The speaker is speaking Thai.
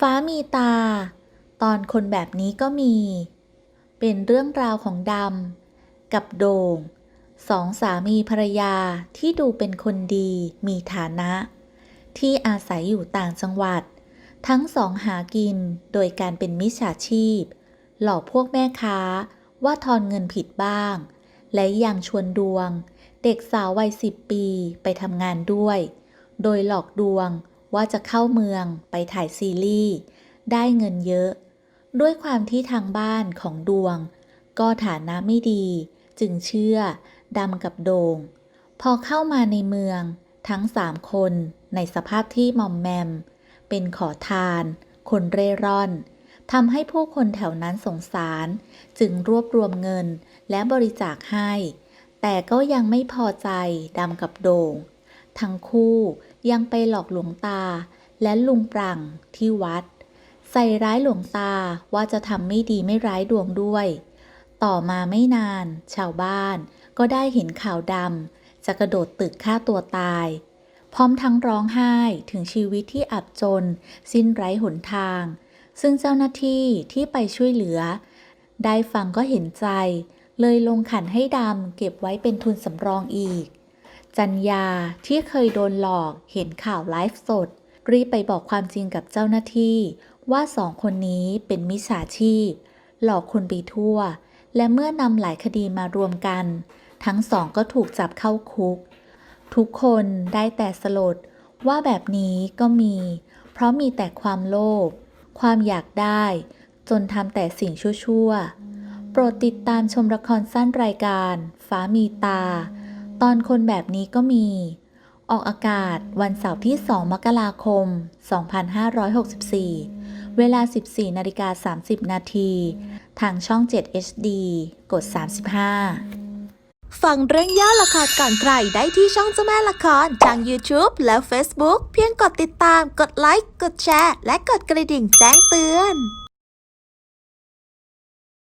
ฟ้ามีตา ตอนคนแบบนี้ก็มี เป็นเรื่องราวของดำกับโดง่งสองสามีภรรยาที่ดูเป็นคนดีมีฐานะ ที่อาศัยอยู่ต่างจังหวัด ทั้งสองหากินโดยการเป็นมิจฉาชีพ หลอกพวกแม่ค้าว่าทอนเงินผิดบ้าง และยังชวนดวง เด็กสาววัยสิบปีไปทำงานด้วย โดยหลอกดวง ว่าจะเข้าเมืองไปถ่ายซีรีส์ได้เงินเยอะ ด้วยความที่ทางบ้านของดวง ก็ฐานะไม่ดี จึงเชื่อดำกับโดง่งพอเข้ามาในเมืองทั้งสามคนในสภาพที่มอมแมม เป็นขอทาน คนเร่ร่อนทำให้ผู้คนแถวนั้นสงสาร จึงรวบรวมเงินและบริจาคให้ แต่ก็ยังไม่พอใจดำกับโด่ง ทั้งคู่ยังไปหลอกหลวงตาและลุงปรังที่วัด ใส่ร้ายหลวงตาว่าจะทำไม่ดีไม่ร้ายดวงด้วย ต่อมาไม่นาน ชาวบ้านก็ได้เห็นข่าวดำจะกระโดดตึกฆ่าตัวตาย พร้อมทั้งร้องไห้ถึงชีวิตที่อับจน สิ้นไร้หนทาง ซึ่งเจ้าหน้าที่ที่ไปช่วยเหลือ ได้ฟังก็เห็นใจ เลยลงขันให้ดำเก็บไว้เป็นทุนสำรองอีก จัญญาที่เคยโดนหลอกเห็นข่าวไลฟ์สด รีบไปบอกความจริงกับเจ้าหน้าที่ ว่าสองคนนี้เป็นมิจฉาชีพ หลอกคนไปทั่ว และเมื่อนำหลายคดีมารวมกัน ทั้งสองก็ถูกจับเข้าคุก ทุกคนได้แต่สลดว่าแบบนี้ก็มี เพราะมีแต่ความโลภความอยากได้ จนทำแต่สิ่งชั่วๆ โปรดติดตามชมละครสั้นรายการ ฟ้ามีตา ตอนคนแบบนี้ก็มี ออกอากาศวันเสาร์ที่ 2 มกราคม 2564 เวลา 14นาฬิกา30 นาที ทางช่อง 7 HD กด 35 ฟังเรื่องย่อละครก่อนใครได้ที่ช่องเจ้าแม่ละคร ทาง YouTube และ Facebook เพียงกดติดตาม กดไลค์ กดแชร์ และกดกระดิ่งแจ้งเตือน